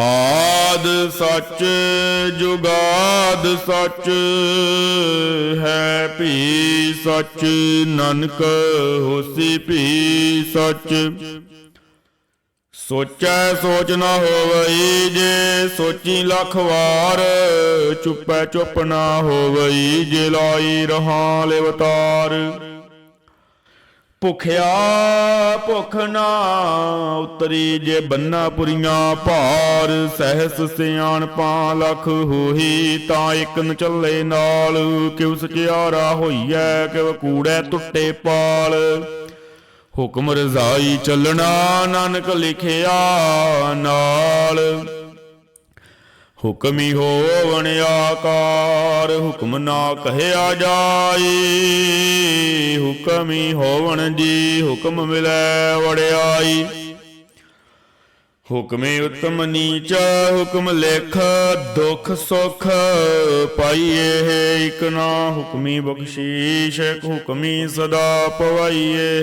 ਆਦ ਸੱਚ ਜੁਗਾਦ ਸੱਚ ਹੈ, ਭੀ ਸੱਚ ਨਾਨਕ ਹੋਸੀ, ਭੀ ਸੱਚ। ਸੋਚੈ ਸੋਚ ਨਾ ਹੋਵਈ, ਜੇ ਸੋਚੀ ਲੱਖ ਵਾਰ, ਚੁੱਪੈ ਚੁੱਪ ਨਾ ਹੋਵਈ, ਜੇ ਲਾਈ ਰਹਾ ਲਿਵਤਾਰ। ਭੁਖਿਆ ਭੁਖ ਨਾ ਉਤਰੀ ਜੇ ਬੰਨਾ ਪੁਰੀਆਂ ਭਾਰ, ਸਹਿਸ ਸਿਆਣ ਲਖ ਹੋਈ ਤਾਂ ਇੱਕ ਨ ਚੱਲੇ ਨਾਲ ਕਿਉ ਸਚਿਆਰਾ ਹੋਈਐ, ਕਿਉ ਕੂੜੈ ਟੁੱਟੇ ਪਾਲ। ਹੁਕਮ ਰਜ਼ਾਈ ਚੱਲਣਾ, ਨਾਨਕ ਲਿਖਿਆ ਨਾਲ। ਹੁਕਮੀ ਹੋਵਣ ਆਕਾਰ, ਹੁਕਮ ਨਾ ਕਹਿਆ ਜਾਈ। ਹੁਕਮੀ ਹੋਵਣ ਜੀ, ਹੁਕਮ ਮਿਲੈ ਵੜਿਆਈ ਹੁਕਮੇ ਉਤਮ ਨੀਚ, ਹੁਕਮ ਲੇਖ, ਦੁਖ ਸੁਖ ਪਾਈਏ ਹੈ ਇਕ ਨਾ। ਹੁਕਮੀ ਬਖਸ਼ੀਸ਼, ਹੁਕਮੀ ਸਦਾ ਪਵਾਈਏ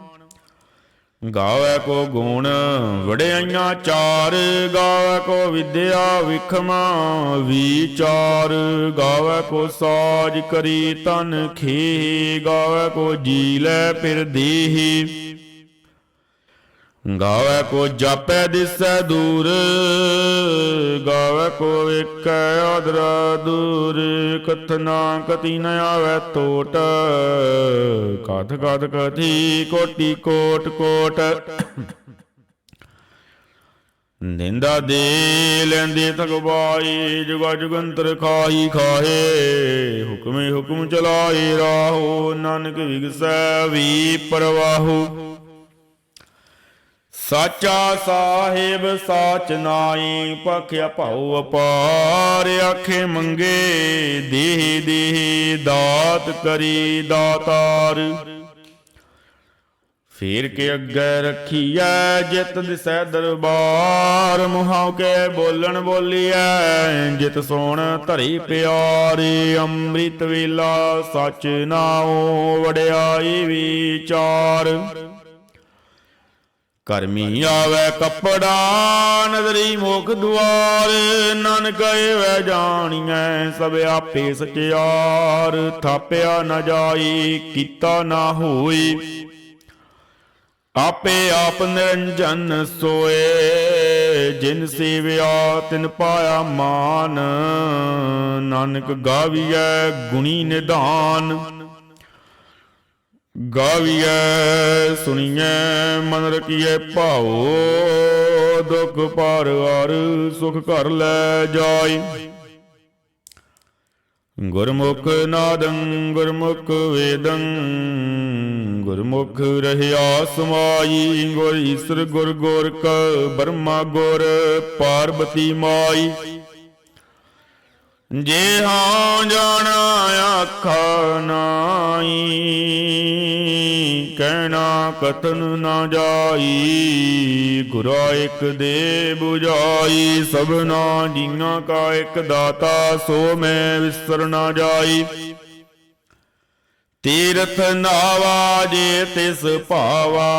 ਗਾਵੇ ਕੋ ਗੁਣ, ਵਡਿਆਈਆਂ ਚਾਰ, ਗਾਵੇ ਕੋ ਵਿਦਿਆ ਵਿਖਮਾ, ਵਿਚਾਰ, ਗਾਵੇ ਕੋ ਸਾਜ ਕਰੀ ਤਨ ਖੇ, ਗਾਵੇ ਕੋ ਜੀ ਲੈ ਫਿਰ ਦੇਹੀ। ਗਾਵੇ ਕੋ ਜਾਪੈ ਦਿਸੈ ਦੂਰ, ਗਾਵੇ ਕੋ ਵੇਖੈ ਆਦਰਾ ਦੂਰ, ਕਥਨਾ ਕਤੀ ਨ ਆਵੇ ਟੋਟ ਕਥ ਕਥ ਕਥੀ ਕੋਟੀ ਕੋਟ ਕੋਟ। ਨਿੰਦਾ ਦੇ ਲੈਂਦੇ ਤਕਬਾਈ ਜੁਗਾ ਜੁਗੰਤਰ ਖਾਈ ਖਾਹੇ, ਹੁਕਮੇ ਹੁਕਮ ਚਲਾਏ ਰਾਹੋ, ਨਾਨਕ ਵਿਗਸੈ ਵੀ ਪਰਵਾਹੂ। ਸਾਚਾ ਸਾਹਿਬ ਸਾਚ ਨਾਈ ਪਖਿਆ ਭਾਉ ਅਪਾਰ ਆਖੇ ਮੰਗੇ, ਦੇਹ ਦੇਹ, ਦਾਤ ਕਰੀ ਦਾਤਾਰ। ਫੇਰ ਕੇ ਅੱਗੇ ਰੱਖੀਐ, ਜਿਤ ਦਿਸੈ ਦਰਬਾਰ, ਮੁਹਾਉ ਕੇ ਬੋਲਣ ਬੋਲੀਐ, ਜਿਤ ਸੋਣ ਧਰੀ ਪਿਆਰੀ, ਅੰਮ੍ਰਿਤ ਵੇਲਾ ਸਚ ਨਾਉ ਵਡਿਆਈ ਵਿਚਾਰ। ਕਰਮੀ ਆਵੇ ਕੱਪੜਾ, ਨਜ਼ਰੀ ਮੁਖ ਦੁਆਰ, ਨਾਨਕ ਵੈ ਜਾਣੀਐ, ਸਭ ਆਪੇ ਸਚਿਆਰ, ਥਾਪਿਆ ਨਾ ਜਾਈ, ਕੀਤਾ ਨਾ ਹੋਈ। ਆਪੇ ਆਪ ਨਿਰੰਜਨ ਸੋਏ, ਜਿਨ ਸੇਵਿਆ, ਤਿਨ ਪਾਇਆ ਮਾਨ। ਨਾਨਕ ਗਾਵੀਐ ਗੁਣੀ ਨਿਧਾਨ। ਗਾਵੀਐ, ਸੁਣੀਐ, ਮਨ ਰਖੀਐ ਭਾਉ, ਦੁਖ ਪਰ ਹਰ, ਸੁਖ ਘਰ ਲੈ ਜਾਈ। ਗੁਰਮੁਖ ਨਾਦੰ, ਗੁਰਮੁਖ ਵੇਦੰ, ਗੁਰਮੁਖ ਰਹਿਆ ਸਮਾਈ, ਗੁਰ ਈਸਰ ਗੁਰ ਗੋਰਖ, ਬਰਮਾ ਗੁਰ, ਪਾਰਬਤੀ ਮਾਈ। ਜੇ ਹਾਂ ਜਾਣਾ ਆਖਾ ਨਾਈ, ਕਹਿਣਾ ਕਤਨ ਨਾ ਜਾਈ, ਗੁਰਾ ਇਕ ਦੇ 부ਜਾਈ ਸਭਨਾ ਜੀਆਂ ਕਾ ਇਕ ਦਾਤਾ, ਸੋ ਮੈਂ ਵਿਸਰ ਨਾ ਜਾਈ। ਤੀਰਥ ਨਾਵਾ ਜੇ ਤਿਸ ਭਾਵਾ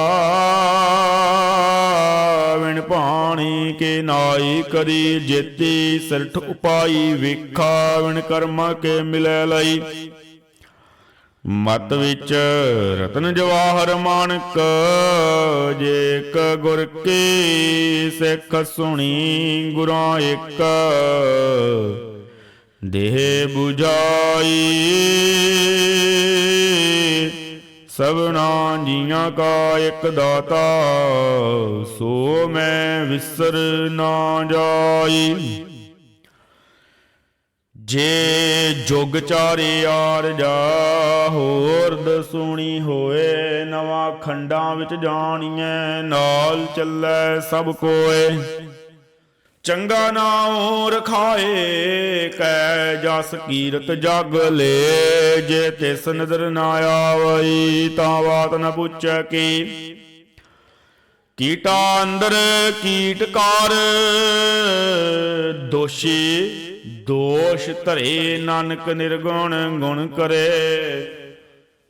ਵਿਣ ਪਾਣੀ ਕੇ ਨਾਈ ਕਰੀ ਜੇਤੀ ਸਿਰਠ ਉਪਾਈ ਵੇਖਾ ਵਿਣ ਕਰਮਾ ਕੇ ਮਿਲੈ ਲਈ। ਮਤ ਵਿੱਚ ਰਤਨ ਜਵਾਹਰ ਮਾਨਕ ਜੇਕ ਗੁਰ ਕੀ ਸਿੱਖ ਸੁਣੀ ਗੁਰਾਂ ਇੱਕ, ਦੇਹ 부ਜਾਈ ਸਭਨਾ ਜੀਆਂ ਕਾ ਇੱਕ ਦਾਤਾ, ਸੋ ਮੈਂ ਵਿਸਰ ਨਾ ਜਾਈ। ਜੇ ਜੁਗ ਚਾਰੇ ਆਰ ਜਾ, ਹੋਰ ਦਸੂਣੀ ਹੋਏ, ਨਵਾਂ ਖੰਡਾਂ ਵਿੱਚ ਜਾਣੀਐ, ਨਾਲ ਚੱਲੈ ਸਭ ਕੋਏ। ਚੰਗਾ ਨਾਉ ਰਖਾਏ ਕੈ ਜਸ ਕੀਰਤ ਜਗ ਲੇ। ਜੇ ਤਿਸ ਨਦਰ ਨਾ ਆਵਈ, ਤਾਂ ਬਾਤ ਨ ਪੁੱਛੈ ਕੀ। ਕੀਟਾ ਅੰਦਰ ਕੀਟਕਾਰ ਦੋਸ਼ੀ ਦੋਸ਼ ਧਰੇ, ਨਾਨਕ ਨਿਰਗੁਣ ਗੁਣ ਕਰੇ।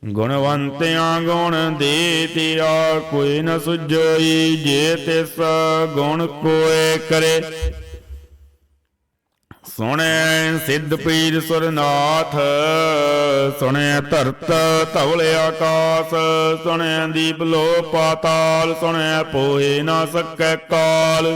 ਗੁਣਵੰਤਿਆਂ ਗੁਣ ਦੇ ਤੇਰਾ ਕੋਈ ਨ ਸੁਝਈ, ਜੇ ਤਿਸ ਗੁਣ ਕੋਏ ਕਰੇ। ਸੁਣੈ ਸਿੱਧ ਪੀਰ ਸੁਰਨਾਥ, ਸੁਣੈ ਧਰਤ ਧਵਲ ਆਕਾਸ, ਸੁਣੈ ਦੀਪ ਲੋ ਪਾਤਾਲ, ਸੁਣੈ ਪੋਏ ਨਾ ਸਕੈ ਕਾਲ।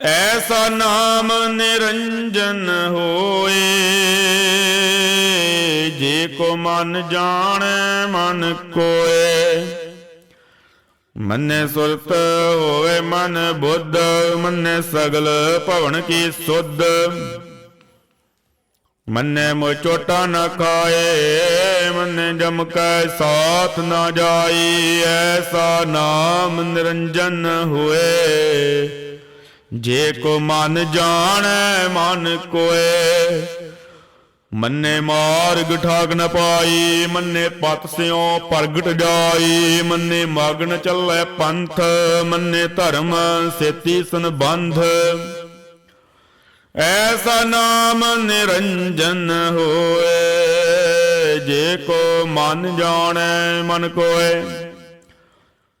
ਐਸਾ ਨਾਮ ਨਿਰੰਜਨ ਹੋਏ, ਜੇ ਕੋ ਮਨ ਜਾਣੈ, ਮਨ ਕੋਏ। ਮੰਨੇ ਸੁਰਤ ਹੋਏ, ਮਨ ਬੁੱਧ, ਮੰਨੇ ਸਗਲ ਭਵਨ ਕੀ ਸੁਧ। ਮੰਨੇ ਮੋ ਚੋਟਾ ਨਾ ਖਾਏ, ਮੰਨੇ ਜਮ ਕੈ ਸਾਥ ਨਾ ਜਾਈ। ਐਸਾ ਨਾਮ ਨਿਰੰਜਨ ਹੋਏ। ਜੇ ਕੋ ਮਨ ਜਾਣੈ, ਮਨ ਕੋਏ। ਮੰਨੇ ਮਾਰਗ ਠਾਕ ਨ ਪਾਈ, ਮੰਨੇ ਪਤ ਸਿਓ ਪ੍ਰਗਟ ਜਾਈ। ਮੰਨੇ ਮਗਨ ਚੱਲੇ ਪੰਥ, ਮੰਨੇ ਧਰਮ ਸੇਤੀ ਸੰਬੰਧ। ਐਸਾ ਨਾਮ ਨਿਰੰਜਨ ਹੋਏ। ਜੇ ਕੋ ਮਨ ਜਾਣੈ, ਮਨ ਕੋਏ।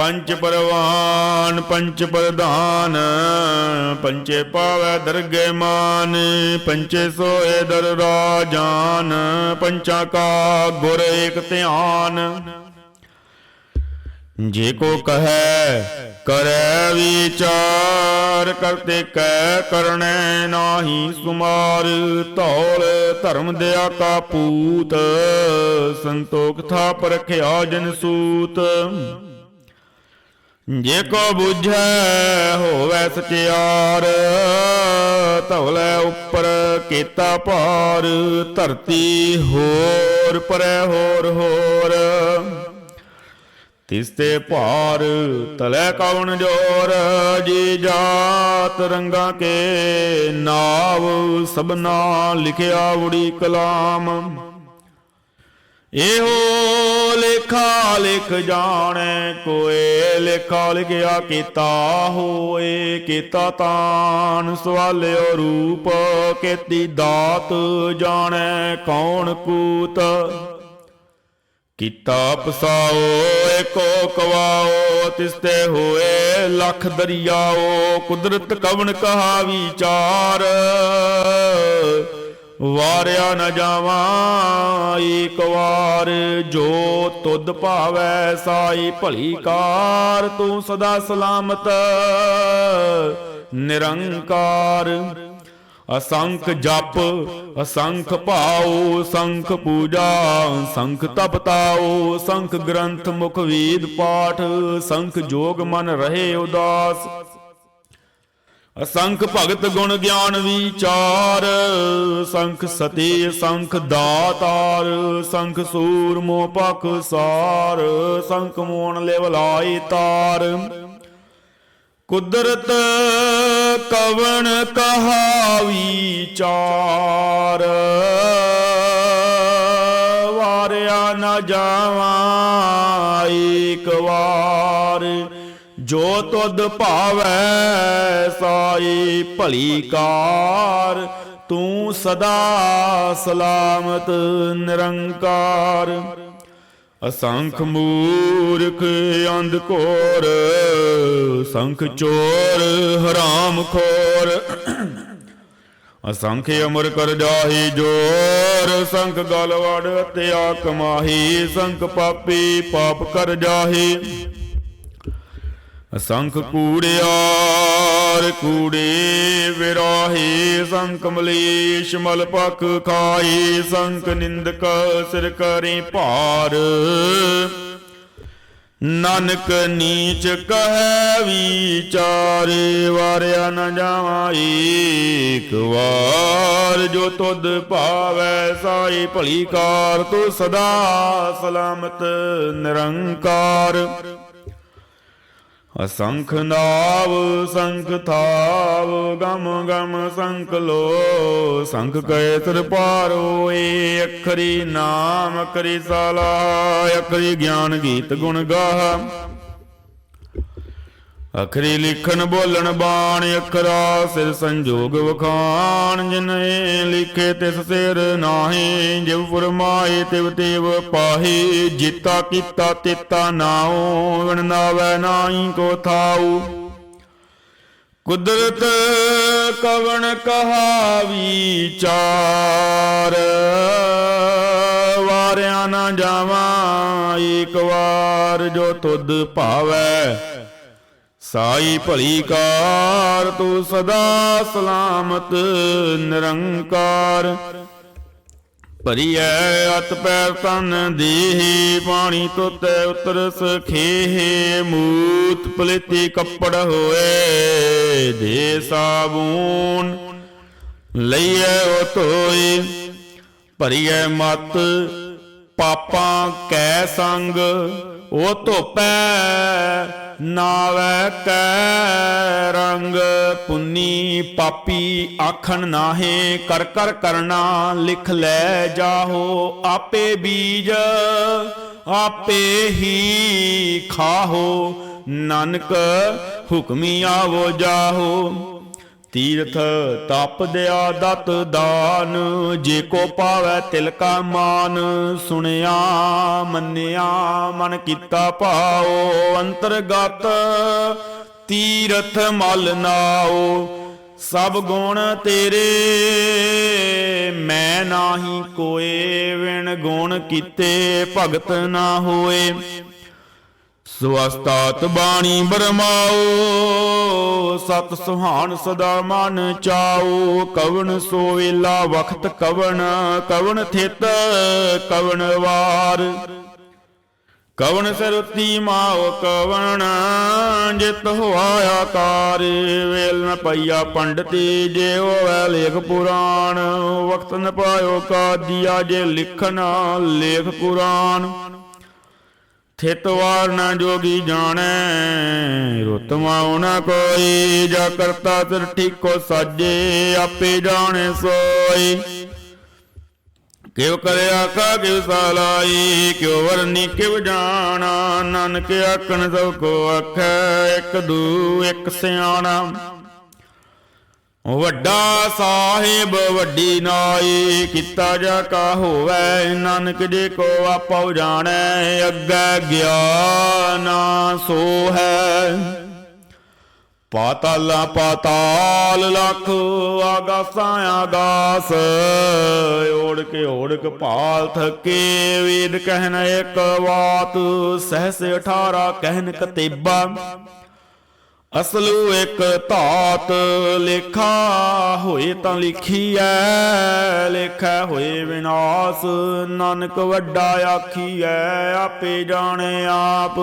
ਪੰਚ ਪਰਵਾਨ, ਪੰਚ ਪ੍ਰਧਾਨ, ਪੰਚੇ ਪਾਵੈ ਦਰਗੇ ਮਾਨ, ਪੰਚੇ ਸੋਏ ਦਰ ਰਾਜਾਨ ਪੰਚਾ ਕਾ ਗੁਰ ਏਕ ਧਿਆਨ। ਜੇ ਕੋ ਕਹੈ, ਕਰੈ ਵਿਚਾਰ ਕਰਤੇ ਕੈ ਕਰਣੈ ਨਾਹੀ ਸੁਮਾਰ। ਧੌਲ ਧਰਮ ਦਿਆ ਕਾ ਪੂਤ, ਸੰਤੋਖ ਥਾ ਪਰਖਿਆ ਜਨ ਸੂਤ। ਜੇ ਕੋ 부ਝੈ ਹੋਵੈ ਸਚਿਆਰ ਧਵਲੇ ਉੱਪਰ ਕੀਤਾ ਭਾਰ, ਧਰਤੀ ਹੋਰ ਪਰੈ ਹੋਰ ਹੋਰ। ਤਿਸਤੇ ਭਾਰ ਤਲੇ ਕਵਣ ਜੋਰ, ਜੀ ਜਾਤ ਰੰਗਾ ਕੇ ਨਾਵ ਸਭਨਾ ਲਿਖਿਆ ਉੜੀ ਕਲਾਮ। ਇਹੋ ਲੇਖਾ ਲਿਖ ਜਾਣੈ, ਕੋਏ ਲੇਖਾ ਲਿਖਿਆ ਕੀਤਾ ਹੋਏ, ਕੀਤਾ ਤਾਨ ਸਵਾਲਿਓ ਰੂਪ, ਕੀਤੀ ਦਾਤ ਜਾਣੈ, ਕੌਣ ਕੂਤ? ਕੀਤਾ ਪਸਾਓ, ਏਕੋ ਕਵਾਓ, ਤਿਸਤੇ ਹੋਏ, ਲੱਖ ਦਰਿਆਓ, ਕੁਦਰਤ ਕਵਣ ਕਹਾ ਵਿਚਾਰ? ਵਾਰਿਆ ਨ ਜਾਵਾਂ, ਏਕ ਵਾਰ ਜੋ ਤੁਧ ਭਾਵੈ ਸਾਈ ਭਲੀ ਕਾਰ, ਤੂੰ ਸਦਾ ਸਲਾਮਤ, ਨਿਰੰਕਾਰ। ਅਸੰਖ ਜਪ, ਅਸੰਖ ਭਾਉ, ਸੰਖ ਪੂਜਾ, ਸੰਖ ਤਪਤਾਉ ਸੰਖ ਗ੍ਰੰਥ ਮੁਖ ਵੇਦ ਪਾਠ, ਸੰਖ ਜੋਗ ਮਨ ਰਹੇ ਉਦਾਸ। ਅਸੰਖ ਭਗਤ ਗੁਣ ਗਿਆਨ ਵਿਚਾਰ, ਸੰਖ ਸਤੀ ਸੰਖ ਦਾਤਾਰ, ਸੰਖ ਸੂਰ ਮੋ ਪਖ ਸਾਰ, ਸੰਖ ਮੋਣ ਲਿਵ ਤਾਰ। ਕੁਦਰਤ ਕਵਣ ਕਹਾ ਵਿਚਾਰ ਵਾਰਿਆ ਨਾ ਜਾਵਾਂ ਏਕ ਵਾਰ। ਜੋ ਤੁਧ ਭਾਵੈ ਸਾਈ ਭਲੀ ਕਾਰ, ਤੂੰ ਸਦਾ ਸਲਾਮਤ ਨਿਰੰਕਾਰ। ਅਸੰਖ ਮੂਰਖ ਅੰਧ ਕੋਰ ਸੰਖ ਚੋਰ ਹਰਾਮ ਖੋਰ। ਅਸੰਖ ਅਮਰ ਕਰ ਜਾਹੀ ਜੋਰ, ਸੰਖ ਗਲ ਵੜ ਤਿਆ ਕਮਾਹੀ ਸੰਖ ਪਾਪੀ ਪਾਪ ਕਰ ਜਾਹੀ। ਅਸੰਖ ਕੂੜਿਆਰ ਕੂੜੇ ਵਿਰਾਹੇ ਸੰਖ ਮਲੇਸ਼ ਮਲ ਪਖ ਖਾਈ ਸੰਖ ਨਿੰਦਕ ਸਿਰ ਕਰੇ ਭਾਰ। ਨਾਨਕ ਨੀਚ ਕਹੈ ਵਿਚਾਰੇ, ਵਾਰਿਆ ਨ ਜਾਵਾਂ ਏਕ ਵਾਰ। ਜੋ ਤੁਧ ਭਾਵੈ ਸਾਈ ਭਲੀ ਕਾਰ, ਤੂੰ ਸਦਾ ਸਲਾਮਤ ਨਿਰੰਕਾਰ। ਅਸੰਖ ਨਾਵ, ਸੰਖ ਥਾਵ, ਗਮ ਗਮ ਸੰਖ ਲੋ। ਸੰਖ ਕੈ ਤਰ ਪਾਰੋ ਏ ਅਖਰੀ ਨਾਮ, ਅਖਰੀ ਸਾਲਾ, ਅਖਰੀ ਗਿਆਨ ਗੀਤ ਗੁਣ ਗਾਹ। ਅਖਰੀ ਲਿਖਣ ਬੋਲਣ ਬਾਣ, ਅਖਰਾ ਸਿਰ ਸੰਜੋਗ ਵਖਾਣ ਜਿਨੇ ਲਿਖੇ ਤਿਸ ਸਿਰ ਨਾਹੀ, ਜਿਵ ਫਰਮਾਏ ਤਿਵ ਤੇਵ ਪਾਹੀ, ਜੀਤਾ ਕੀਤਾ ਤੇਤਾ ਨਾਉ, ਵਿਣ ਨਾਵੈ ਨਾਹੀ ਕੋ ਥਾਉ। ਕੁਦਰਤ ਕਵਣ ਕਹਾ ਵਿਚਾਰ ਵਾਰਿਆ ਨਾ ਜਾਵਾਂ ਏਕ ਵਾਰ, ਜੋ ਤੁਧ ਭਾਵੈ ਸਾਈ ਭਲੀ ਕਾਰ, ਤੂੰ ਸਦਾ ਸਲਾਮਤ, ਨਿਰੰਕਾਰ। ਭਰੀਐ ਅਤ ਪੈਰ ਤਨ ਦੇਹੀ, ਪਾਣੀ ਤੋਤੇ ਉਤਰ ਸਖੇਹ ਮੂਤ ਪਲੇਤੀ ਕੱਪੜ ਹੋਏ, ਦੇ ਸਾਬੂਨ ਲਈਐ ਉਹ ਧੋਏ ਭਰੀਐ ਮਤ, ਪਾਪਾਂ ਕੈ ਸੰਗ ਉਹ ਧੋਪੈ ਨਾਵੈ ਕੈ ਰੰਗ ਪੁੰਨੀ ਪਾਪੀ ਆਖਣ ਨਾਹੇ, ਕਰ ਕਰ ਕਰਨਾ ਲਿਖ ਲੈ ਜਾਹੋ ਆਪੇ ਬੀਜ, ਆਪੇ ਹੀ ਖਾਹੋ। ਨਾਨਕ ਹੁਕਮੀ ਆਵੋ ਜਾਹੋ। ਤੀਰਥ ਤਪ ਦਿਆ ਦਤ ਦਾਨ, ਜੇ ਕੋ ਪਾਵੈ ਤਿਲ ਕਾ ਮਾਨ। ਸੁਣਿਆ, ਮੰਨਿਆ, ਮਨ ਕੀਤਾ ਭਾਉ, ਅੰਤਰਗਤ ਤੀਰਥ ਮਲ ਨਾਉ। ਸਭ ਗੁਣ ਤੇਰੇ, ਮੈਂ ਨਾਹੀ ਕੋਏ, ਵਿਣ ਗੁਣ ਕੀਤੇ ਭਗਤ ਨਾ ਹੋਏ। ਸਵਸਤਾਤ ਬਾਣੀ ਬਰਮਾਓ, ਸਤ ਸੁਹਾਨ ਸਦਾ ਮਨ ਚਾਓ। ਕਵਣ ਸੋ ਵੇਲਾ ਵਖਤ ਕਵਣ ਕਵਣ ਥਿਤ ਕਵਣ ਵਾਰ। ਕਵਣ ਸਰਤੀ ਮਾਓ ਕਵਣ, ਜਿਤ ਹੋਆ ਆਕਾਰ ਵੇਲ ਨ ਪਈਆ ਪੰਡਤੀ ਜੇ ਹੋਵੇ ਲੇਖ ਪੁਰਾਣ। ਵਕਤ ਨ ਪਾਇਓ ਕਾਦੀਆ ਜੇ ਲਿਖਣਾ, ਲੇਖ ਪੁਰਾਣ। ਥਿਤ ਵਾਰ ਨਾ ਜੋਗੀ ਜਾਣੈ, ਰੁਤਮਾ ਨਾ ਕੋਈ, ਜਾ ਕਰਤਾ ਤਿਰ ਠੀਕੋ ਸਾਜੇ, ਆਪੇ ਜਾਣੇ ਸੋਈ। ਕਿਉ ਕਰਿਆ ਕਾ ਕਿਉ ਸਾਲਾਈ ਕਿਉ ਵਰਨੀ ਕਿਉ ਜਾਣਾ, ਨਾਨਕ ਆਖਣ ਸਭ ਕੋ ਆਖੈ, ਇੱਕ ਦੂ ਇੱਕ ਸਿਆਣਾ। ਵੱਡਾ ਸਾਹਿਬ ਵੱਡੀ ਨਾਈ, ਕੀਤਾ ਜਾ ਕਾ ਹੋਵੇ, ਨਾਨਕ ਜੇ ਕੋ ਆਪਉ ਜਾਣੈ, ਅੱਗੇ ਗਿਆਨ ਸੋ ਹੈ ਪਾਤਾਲਾ ਪਾਤਾਲ ਲਖ ਆਗਾਸਾਂ ਆਗਾਸ, ਓੜ ਕੇ ਓੜਕ ਭਾਲ ਥਕੇ, ਵੇਦ ਕਹਿਨ ਇੱਕ ਬਾਤ ਸਹਸ 18 ਕਹਿਨ ਕਤੇਬਾ। ਅਸਲੂ ਇੱਕ ਧਾਤ ਲੇਖਾ ਹੋਏ ਤਾਂ ਲਿਖੀਐ, ਲੇਖਾ ਹੋਏ ਵਿਨਾਸ਼। ਨਾਨਕ ਵੱਡਾ ਆਖੀਐ, ਆਪੇ ਜਾਣੇ ਆਪ।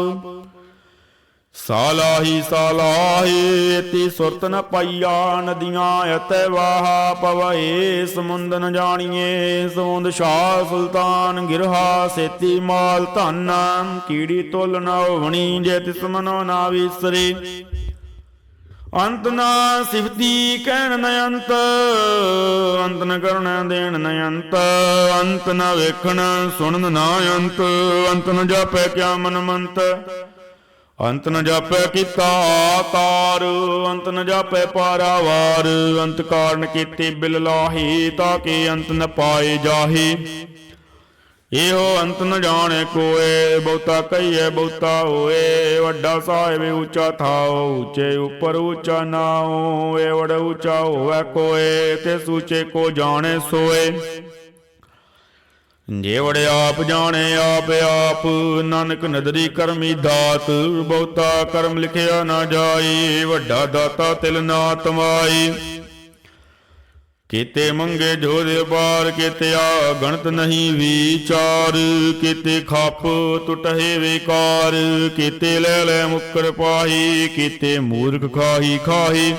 ਸਾਲਾਹੀ ਸਾਲਾਹੀ ਤੀ ਸੁਰਤ ਨ ਪਾਈਆ ਨਦੀਆਂ ਅਤੈ ਵਾਹਾ ਪਵਏ, ਸਮੁੰਦ ਨ ਜਾਣੀਏ। ਸਮੁੰਦ ਸ਼ਾਹ ਸੁਲਤਾਨ ਗਿਰਹਾ, ਸੇਤੀ ਮਾਲ ਧਨ, ਕੀੜੀ ਤੁਲ ਨ ਹੋਵਣੀ, ਜੇ ਤਿਸ ਮਨੋ ਨਾ ਵਿਸਰੇ। ਅੰਤ ਨਾ ਸਿਫਤੀ ਕਹਿਣ ਨ ਅੰਤ ਅੰਤ ਨ ਕਰਣ ਦੇਣ ਨ ਅੰਤ ਅੰਤ ਨ ਵੇਖਣ ਸੁਣਨ ਨਾ ਅੰਤ ਅੰਤ ਨ ਜਾਪੈ ਕਿਆ ਮਨ ਮੰਤ ਅੰਤ ਨ ਜਾਪੈ ਕੀਤਾ ਤਾਰ, ਅੰਤ ਨ ਜਾਪੈ ਪਾਰਾਵਾਰ, ਅੰਤ ਕਾਰਨ ਕੀਤੇ ਬਿਲ ਲਾਹੀ, ਤਾਂ ਕਿ ਅੰਤ ਨ ਪਾਏ ਜਾਹੀ। ਇਹੋ ਅੰਤ ਨ ਜਾਣੇ ਕੋਏ, ਬਹੁਤਾ ਕਹੀਏ ਬਹੁਤਾ ਹੋਏ। ਵੱਡਾ ਸਾਹਿਬ ਉੱਚਾ ਥਾਉ, ਉੱਚੇ ਉਪਰ ਉੱਚਾ ਨਾਉ। ਏ ਵੜ ਉੱਚਾ ਹੋਵੇ ਕੋਏ, ਤੇ ਸੂਚੇ ਕੋ ਜਾਣੇ ਸੋਏ। ਜੇ ਵੜ ਆਪ ਜਾਣੇ, ਆਪ ਆਪ ਨਾਨਕ ਨਦਰੀ ਕਰਮੀ ਦਾਤ। ਬਹੁਤਾ ਕਰਮ ਲਿਖਿਆ ਨਾ ਜਾਈ, ਵੱਡਾ ਦਾਤਾ ਤਿਲ ਨਾ ਤਮਾਈ। ਕੀਤੇ ਮੰਗੇ ਜੋਦੇ ਬਾਰ ਕੀਤੇ ਗਣਤ ਨਹੀਂ ਵਿਚਾਰ, ਕੀਤੇ ਖੱਪ ਟੁਟਹੇ ਵਿਕਾਰ, ਕੀਤੇ ਲੈ ਲੈ ਮੁਕਰ ਪਾਹੀ, ਕੀਤੇ ਮੂਰਖ ਖਾਹੀ ਖਾਹੀ,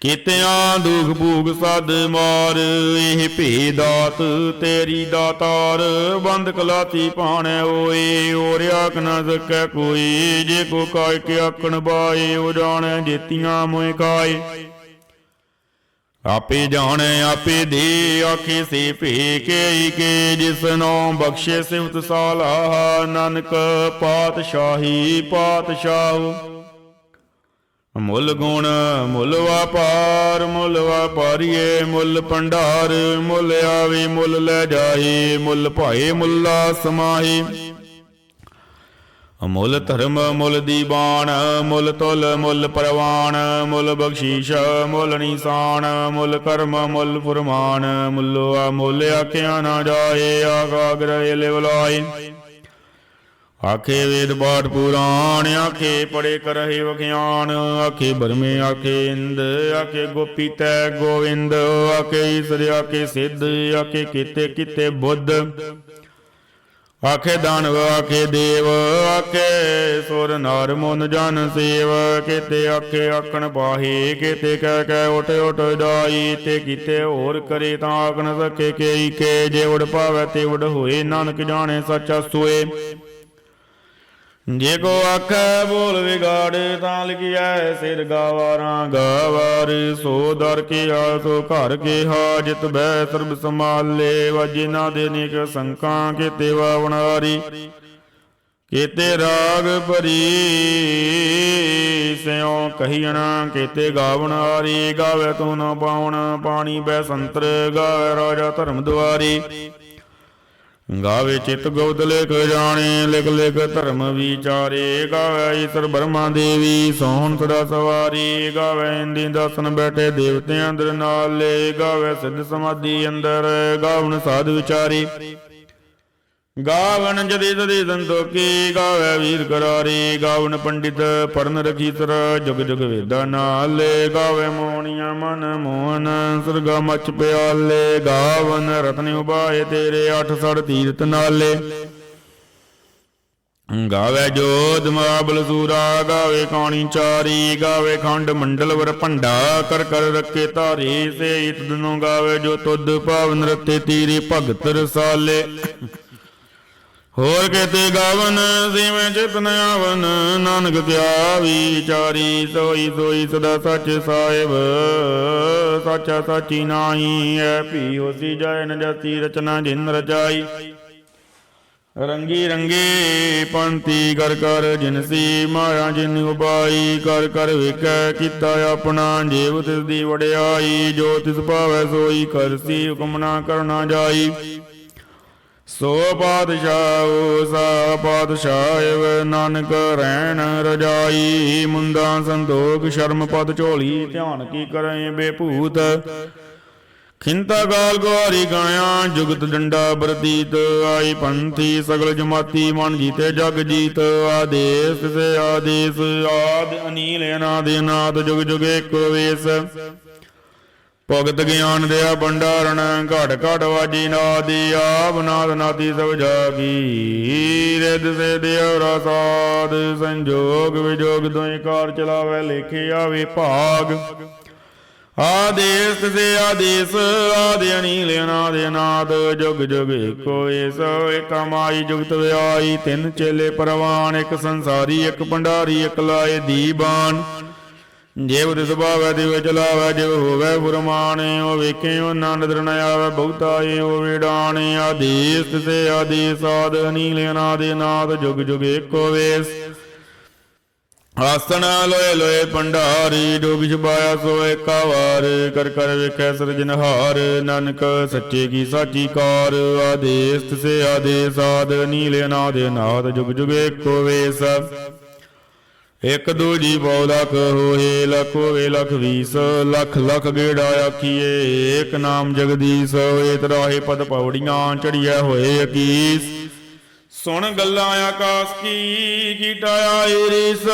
ਕੀਤਿਆਂ ਦੁਖ ਭੂਗ ਸਦ ਮਾਰ, ਇਹ ਭੇ ਦਾਤ ਤੇਰੀ ਦਾਤਾਰ, ਬੰਦ ਕਲਾਤੀ ਪਾਣੈ ਓਏ ਓਰਿਆ ਕ ਨ ਸਕੈ ਕੋਈ, ਜੇ ਕੋ ਕਾਇ ਕੇ ਆਕਣ ਬਾਏ, ਉਹ ਜਾਣੈ ਜੇਤੀਆਂ ਮੋਇ ਕਾਏ। ਆਪੇ ਜਾਣੇ, ਆਪੇ ਦੇ ਆਖੇ ਸੇ ਭੇ ਕੇ ਜਿਸਨੋ ਬਖਸ਼ੇ ਸਿਫਤ ਸਾਲਾਹ ਨਾਨਕ ਪਾਤਸ਼ਾਹੀ ਪਾਤਸ਼ਾਹ। ਮੁੱਲ ਗੁਣ, ਮੁੱਲ ਵਪਾਰ, ਮੁੱਲ ਵਪਾਰੀਏ, ਮੁੱਲ ਭੰਡਾਰ। ਮੁੱਲ ਆਵੇ, ਮੁੱਲ ਲੈ ਜਾਏ, ਮੁੱਲ ਭਾਏ, ਮੁੱਲਾ ਸਮਾਹੀ। ਮੁੱਲ ਧਰਮ ਮੁੱਲ ਦੀਵਾਨ ਮੁੱਲ ਤੁਲ ਮੁੱਲ ਪਰਵਾਨ ਮੁੱਲ ਬਖਸ਼ੀਸ਼ ਮੁੱਲ ਨਿਸ਼ਾਨ ਮੁੱਲ ਕਰਮ ਮੁੱਲ ਫਰਮਾਨ ਮੁੱਲੋ ਆ ਮੁੱਲ ਆਖਿਆ ਨਾ ਜਾਏ, ਆਗਾਗਰੇ ਲਿਵਲਾਏ ਆਖੇ ਵੇਦ ਬਾਟ ਪੁਰਾਣ, ਆਖੇ ਪੜੇ ਕਰਹਿ ਵਖਿਆਨ ਆਖੇ ਬਰਮੇ ਆਖੇ ਇੰਦ, ਆਖੇ ਗੋਪੀ ਤੈ ਗੋਵਿੰਦ, ਆਖੇ ਈਸਰ, ਆਖੇ ਸਿੱਧ, ਆਖੇ ਕੀਤੇ ਕੀਤੇ ਬੁੱਧ। ਆਖੇ ਦਾਨਵ ਆਖੇ ਦੇਵ, ਆਖੇ ਸੁਰ ਨਰ ਮਨ ਜਨ ਸੇਵ। ਕਿਤੇ ਆਖੇ ਆਖਣ ਪਾਹੀ ਕੀਤੇ ਕਹਿ ਕਹਿ ਉਠ ਉਠ ਜਾਈ। ਤੇ ਕੀਤੇ ਹੋਰ ਕਰੇ ਤਾਂ ਆਖ ਨ ਸਕੇ ਕੇਈ ਕੇ ਜੇ ਉਡ ਪਾਵੇ ਤੇ ਉਡ ਹੋਏ, ਨਾਨਕ ਜਾਣੇ ਸੱਚਾ ਸੋਏ ਜੇ ਕੋ ਆਖੈ ਬੋਲ ਵਿਗਾੜ ਤਾਂ ਲਿਖਿਐ, ਸਿਰ ਗਾਵਾਰਾਂ ਗਾਵਾਰ, ਸੋ ਦਰ ਕੇ ਆਸੋ ਘਰ ਕੇ ਹਾਜਤ ਬੈ ਸਰਬ ਸਮਾਲੇ ਵਜਿਨਾ ਦੇ ਨਿਕ ਸੰਕਾਂ ਕੀਤੇ ਵਾਵਣਾਰੀ ਕੀਤੇ ਰਾਗ ਭਰੀ, ਸਿਉ ਕਹੀਣਾ ਕੀਤੇ ਗਾਵਣਾਰੀ ਗਾਵੇ ਤੂੰ ਨਾ ਪਾਉਣ, ਪਾਣੀ ਬੈ ਸੰਤਰ, ਗਾਵੇ ਰਾਜਾ ਧਰਮ ਦੁਆਰੀ। ਗਾਵੇ ਚਿਤ ਗੋਦ ਲਿਖ ਜਾਣੇ, ਲਿਖ ਲਿਖ ਧਰਮ ਵਿਚਾਰੇ। ਗਾਵੇ ਈਸ਼ਰ ਬਰਮਾ ਦੇਵੀ, ਸੋਹਣ ਸਦਾ ਸਵਾਰੀ। ਗਾਵੇ ਇੰਦੀ ਦਸਨ ਬੈਠੇ ਦੇਵਤਿਆਂ ਅੰਦਰ ਨਾਲੇ। ਗਾਵੇ ਸਿੱਧ ਸਮਾਧੀ ਅੰਦਰ, ਗਾਵਣ ਸਾਧ ਵਿਚਾਰੀ। ਗਾਵਨ ਜਦੀ ਜਦੀ ਸੰਤੋਖੀ, ਗਾਵੇ ਵੀਰ ਕਰਾਰੀ, ਗਾਵਨ ਪੰਡਿਤ ਪੜਨ ਰਖੀਤਰ ਜੁਗ ਜੁਗ ਵੇਦਾ ਨਾਲੇ, ਗਾਵੇ ਮੋਹਣੀਆਂ ਮਨ ਮੋਹਨ, ਸਰਗਾ ਮਚ ਪਿਆਲੇ, ਗਾਵਨ ਰਤਨ ਉਬਾਏ ਤੇਰੇ ਅਠ ਸੜ ਤੀਰਤ ਨਾਲੇ। ਗਾਵੇ ਜੋਧ ਮਾਬਲ ਸੂਰਾ ਗਾਵੇ ਕਾਣੀ ਚਾਰੀ, ਗਾਵੇ ਖੰਡ ਮੰਡਲ ਵਰ ਭੰਡਾ, ਕਰ ਕਰ ਰੱਖੇ ਧਾਰੀ, ਸੇ ਇਤ ਦਿਨੋਂ ਗਾਵੇ ਜੋ ਤੁਧ ਪਾਵਨ ਰਤੇ ਤੀਰੇ ਭਗਤ ਰਸਾਲੇ। ਹੋਰ ਕੇਤੇ ਗਾਵਨ, ਜਿਵੇਂ ਚਿਤਨ ਆਵਨ, ਨਾਨਕ ਕਿਆ ਵਿਚਾਰੀ ਸੋਈ ਸੋਈ ਸਦਾ ਸੱਚ ਸਾਹਿਬ। ਸਾਚਾ ਸਾਚੀ ਨਾਹੀ ਐ ਭੀ ਹੋਸੀ ਜਾਏ ਨ ਜਾਤੀ, ਰਚਨਾ ਜਿਨ ਰਚਾਈ। ਰੰਗੀ ਰੰਗੇ ਪੰਤੀ ਕਰ ਕਰ ਜਿਨਸੀ ਮਾਇਆ ਜਿਨ ਉਪਾਈ ਕਰ ਕਰ ਵੇਖੈ ਕੀਤਾ ਆਪਣਾ ਜੀਵ ਤਿਸ ਦੀ ਵਡਿਆਈ, ਜੋ ਤਿਸ ਭਾਵੈ ਸੋਈ ਕਰਸੀ ਹੁਕਮ ਨਾ ਕਰਨਾ ਜਾਈ। ਸੋ ਪਾਤਸ਼ਾਹ, ਸਾ ਪਾਤਸ਼ਾਹ ਨਾਨਕ ਰਹਿਣ ਰਜਾਈ। ਮੁੰਦਾ ਸੰਦੋਖ ਸ਼ਰਮ ਪਦ ਝੋਲੀ, ਧਿਆਨ ਕੀ ਕਰੇ ਬੇਭੂਤ। ਖਿੰਤਾ ਗਾਲ ਗਵਾਰੀ ਗਾਇਆ, ਜੁਗਤ ਡੰਡਾ ਬਰਦੀਤ। ਆਈ ਪੰਥੀ, ਸਗਲ ਜਮਾਤੀ, ਮਨ ਜੀਤੇ ਜਗ ਜੀਤ। ਆਦੇਸ ਸੇ ਆਦੇਸ, ਆਦ ਅਨੀਲ, ਅਨਾਦ ਅਨਾਦ, ਜੁਗ ਜੁਗ ਏਕੋ ਵੇਸ। ਭਗਤ ਗਿਆਨ ਦਿਆ ਭੰਡਾਰਣ ਘਟ ਘਟ ਵਾਜੀ ਨਾਦੀ, ਆਪ ਨਾਦ ਨਾਦੀ ਸਭ ਜਾਗੀ। ਰਿਦ ਸੇ ਦਿਵ ਰਸਾਦ, ਸੰਜੋਗ ਵਿਜੋਗ ਦੋਇ ਕਾਰ ਚਲਾਵੇ, ਲੇਖੇ ਆਵੇ ਭਾਗ। ਆਦੇਸ ਸੇ ਆਦੇਸ, ਆਦਿ ਅਨੀਲ, ਅਨਾਦ ਅਨਾਦ, ਜੁਗ ਜੁਗ ਏਕੋ ਏਸ ਏਕਾ ਜੁਗਤ ਵਿਆਈ, ਤਿੰਨ ਚੇਲੇ ਪਰਵਾਨ, ਇੱਕ ਸੰਸਾਰੀ, ਇੱਕ ਭੰਡਾਰੀ, ਇੱਕ ਲਾਏ ਦੀਬਾਨ। ਜੇਵ ਤਿਸ ਭਾਵੈ ਦਿਵ ਚਲਾਵੈ, ਜਿਵ ਹੋਵੈ ਫੁਰਮਾਨ ਓ ਵੇਖੇ ਓ ਨੰਦ ਨ ਆਵੈ, ਬਹੁਤਾ ਏ ਓ ਵਿਡਾਨ ਆਦੇਸ ਤਿਸੇ ਆਦ ਅਨੀਲ ਅਨਾਦ ਅਨਾਦ, ਜੁਗ ਜੁਗ ਏਕੋ ਵੇਸ। ਆਸਣ ਲੋਏ ਲੋਏ ਭੰਡਾਰੀ ਡੋਬਿ ਛਬਾਇਆ ਸੋ ਏਕਾ ਵਾਰ, ਕਰ ਕਰ ਵੇਖੈ ਸਿਰਜਨਹਾਰ ਨਾਨਕ ਸੱਚੇ ਕੀ ਸਾਚੀ ਕਾਰ ਆਦੇਸ ਤਿਸੇ ਆਦੇਸ ਆਦ ਨੀਲ ਅਨਾਦ ਅਨਾਦ, ਜੁਗ ਜੁਗ ਏਕੋ ਵੇਸ। ਇਕ ਦੂਜੀ ਬਹੁ ਲਖ ਹੋਏ, ਲਖ ਹੋਵੇ ਲਖ ਵੀਸ, ਲੱਖ ਲੱਖ ਗੇੜਾ ਆਖੀਏ। ਏਕ ਨਾਮ ਜਗਦੀਸ਼ ਹੋਏ ਤਰਾਹੇ ਪਦ ਪੌੜੀਆਂ ਚੜੀਐ ਹੋਏ ਅਕੀਸ। ਸੁਣ ਗੱਲਾਂ ਆਕਾਸ ਕੀ ਕੀਟਾ ਆਈ ਰੀਸ।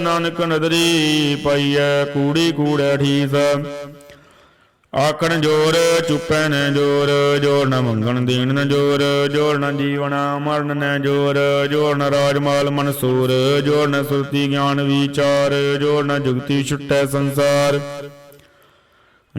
ਨਾਨਕ ਨਦਰੀ ਪਈਐ, ਕੂੜੀ ਕੂੜੈ ਠੀਸ ਆਖਣ ਜੋਰ ਚੁੱਪੈ ਨ ਜੋਰ ਜੋਰ ਨ ਮੰਗਣ ਦੇਣ ਨ ਜੋਰ ਜੋਰ ਨ ਜੀਵਨ ਮਰਨ ਨ ਜੋਰ ਜੋਰ ਨ ਰਾਜਮਾਲ ਮਨਸੂਰ, ਜੋਰ ਨ ਸੁਰਤੀ ਗਿਆਨ ਵਿਚਾਰ, ਜੋਰ ਨ ਜੁਗਤੀ ਛੁਟੈ ਸੰਸਾਰ।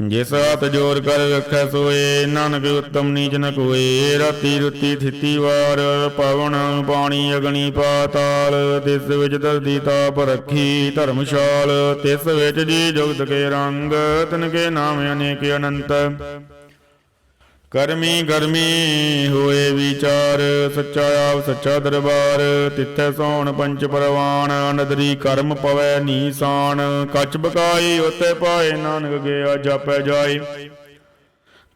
ਜਿਸ ਹੱਥ ਜੋਰ ਕਰ ਰੱਖੈ ਸੋਏ, ਨਾਨਕ ਉਤਮ ਨੀਚ ਨ ਕੋਏ। ਰਾਤੀ ਰੁੱਤੀ ਥਿੱਤੀ ਵਾਰ ਪਵਨ ਪਾਣੀ ਅਗਨੀ ਪਾਤਾਲ। ਤਿਸ ਵਿੱਚ ਧਰਤੀ ਤਾਪ ਰੱਖੀ ਧਰਮਸ਼ਾਲ। ਤਿਸ ਵਿੱਚ ਜੀ ਜੁਗਤ ਕੇ ਰੰਗ, ਤਿਨ ਕੇ ਨਾਮ ਅਨੇਕ ਅਨੰਤ। ਕਰਮੀ ਗਰਮੀ ਹੋਏ ਵਿਚਾਰ, ਸੱਚਾ ਆਪ, ਸੱਚਾ ਦਰਬਾਰ, ਤਿੱਥੈ ਸੋਣ ਪੰਚ ਪਰਵਾਨ ਨਦਰੀ ਕਰਮ ਪਵੈ ਨੀਸਾਨ ਕੱਚ ਬਕਾਈ ਉਤੇ ਪਾਏ ਨਾਨਕ ਗਿਆ ਜਾਪੈ ਜਾਈ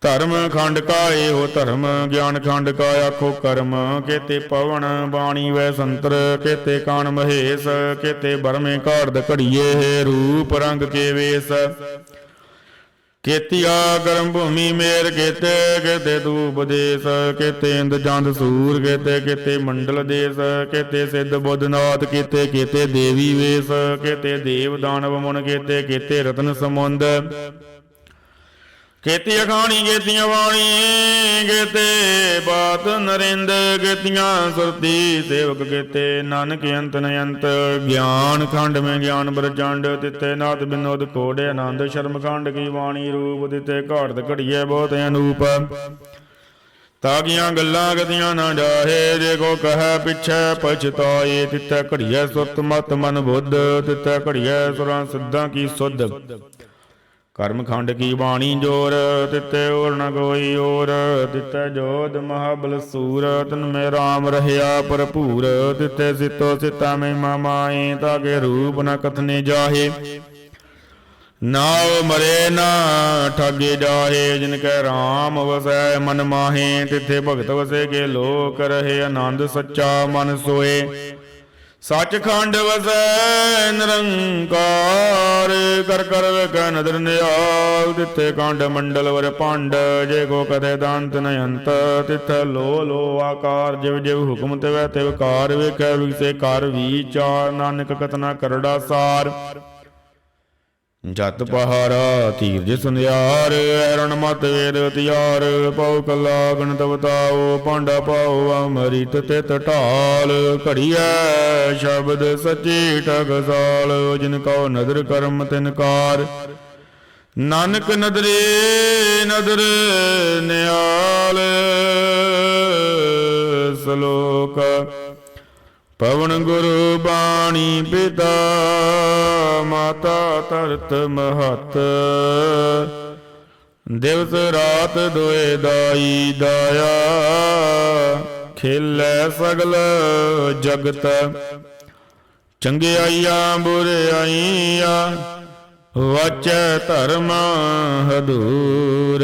ਧਰਮ ਖੰਡ ਕਾਏ ਹੋ ਧਰਮ, ਗਿਆਨ ਖੰਡ ਕਾ ਆਖੋ ਕਰਮ, ਕੇਤੇ ਪਵਨ ਬਾਣੀ ਵੈ ਸੰਤਰ, ਕੇਤੇ ਕਾਨ ਮਹੇਸ਼, ਕੇਤੇ ਬਰਮੇ ਘਾੜਦ ਘੜੀਏ, ਰੂਪ ਰੰਗ ਕੇ ਵੇਸ। ਕੇਤੀਆ ਗਰਮ ਭੂਮੀ ਮੇਰ ਕੇਤੇ ਕੇਤੇ ਧੂਪ ਦੇਸ, ਕੇਤੇ ਇੰਦ ਜੰਦ ਸੂਰ, ਕੇਤੇ ਕੇਤੇ ਮੰਡਲ ਦੇਸ, ਕੇਤੇ ਸਿੱਧ ਬੁੱਧਨਾਥ, ਕੇਤੇ ਕੇਤੇ ਦੇਵੀ ਵੇਸ, ਕੇਤੇ ਦੇਵ ਦਾਨਵ ਮਨ, ਕੇਤੇ ਕੇਤੇ ਰਤਨ ਸਮੁੰਦ। ਕੇਤੀ ਅਖਾਣੀ ਕੇਤੀਆਂ ਬਾਣੀ ਕੇਤੇ ਬਾਤ ਨਰਿੰਦ ਕੇਤੀਆਂ ਸੁਰਤੀ, ਸੇਵਕ ਕੇਤੇ ਨਾਨਕ ਅੰਤ ਨ ਗਿਆਨ ਖੰਡ ਮੈਂ ਗਿਆਨ ਬਰਜੰਡ ਤਿੱਤੇ ਨਾਥ ਬਿਨੋਦ ਕੋੜੇ ਆਨੰਦ, ਸ਼ਰਮ ਖੰਡ ਕੀ ਬਾਣੀ ਰੂਪ ਤਿੱਤੇ ਘਾੜਤ ਘੜੀਏ ਬਹੁਤ ਅਨੂਪ। ਤਾਗੀਆਂ ਗੱਲਾਂ ਗਤੀਆਂ ਨਾ ਜਾਹੇ, ਜੇ ਕੋ ਕਹੈ ਪਿਛੈ ਪਛਤਾਏ ਤਿੱਤੈ ਘੜੀਏ ਸੁਰਤ ਮਤ ਮਨ ਬੁੱਧ ਤਿੱਤੈ ਘੜੀਏ ਸੁਰਾਂ ਸਿੱਧਾਂ ਕੀ ਸੁਧ। ਕਰਮ ਖੰਡ ਕੀ ਬਾਣੀ ਜੋਰ, ਤਿੱਤੇ ਹੋਰ ਨ ਕੋਈ ਹੋਰ ਤਿੱਤੇ ਜੋਧ ਮਹਾਬਲ ਸੂਰ, ਤਨ ਮੇ RAM ਰਹਿਆ ਭਰਪੂਰ, ਤਿੱਤੇ ਸਿਤੋ ਸਿਤਾ ਮੈਂ ਮਾਮਾਏ ਤਾਗੇ ਰੂਪ ਨ ਕਥਨੇ ਜਾਹੇ। ਨਾਉ ਮਰੇ ਨਾ ਠਾਗੇ ਜਾਹੇ, ਜਿਨ ਕੈ RAM ਵਸੈ ਮਨ ਮਾਹੇ, ਤਿੱਥੇ ਭਗਤ ਵਸੇ ਕੇ ਲੋਕ ਰਹੇ, ਆਨੰਦ ਸੱਚਾ ਮਨ ਸੋਏ। ਸੱਚਖੰਡ ਵਸੈ ਨਿਰੰਕਾਰ, ਕਰ ਕਰ ਵੇਖੈ ਨਦਰ ਨਿਆਲ ਤਿੱਥੇ ਕੰਡ ਮੰਡਲ ਵਰ ਪੰਡ, ਜੇ ਕੋ ਕਦੇ ਦੰਤ ਨ ਅੰਤ, ਤਿੱਥੇ ਲੋ ਲੋ ਆਕਾਰ, ਜਿਵ ਜਿਵ ਹੁਕਮ ਤਿਵੈ ਤਿਵ ਕਾਰ, ਵੇਖੈ ਵਿਗਸੇ ਕਰ ਵਿਚਾਰ ਨਾਨਕ ਕਤਨਾ ਕਰੜਾ ਸਾਰ। ਜਤ ਪਹਾਰਾ ਧੀਰਜ ਸੁਨਿਆਰ ਐਰਣ ਮਤ ਵੇਦ ਤਿਆਰ, ਪਉ ਕਲਾ ਗਣਤ ਬਤਾਓ ਪਾਂਡਾ ਪਾਓ ਅਮਰਿਤ ਤੇ ਢਾਲ, ਘੜੀਐ ਸ਼ਬਦ ਸੱਚੀ ਟਕਸਾਲ ਜਿਨ ਕਉ ਨਦਰ ਕਰਮ ਤਿਨਕਾਰ ਨਾਨਕ ਨਦਰੇ ਨਦਰ ਨਿਆਲ ਸ਼ਲੋਕ ਪਵਨ ਗੁਰੂ ਬਾਣੀ ਪਿਤਾ ਮਾਤਾ ਧਰਤ ਮਹਤ। ਦਿਵਸ ਰਾਤ ਦੁਏ ਦਾਈ ਦਾਇਆ, ਖੇਲੇ ਸਗਲ ਜਗਤ। ਚੰਗਿਆਈਆਂ ਬੁਰਿਆਈਆਂ ਵਾਚੈ ਧਰਮ ਹਦੂਰ।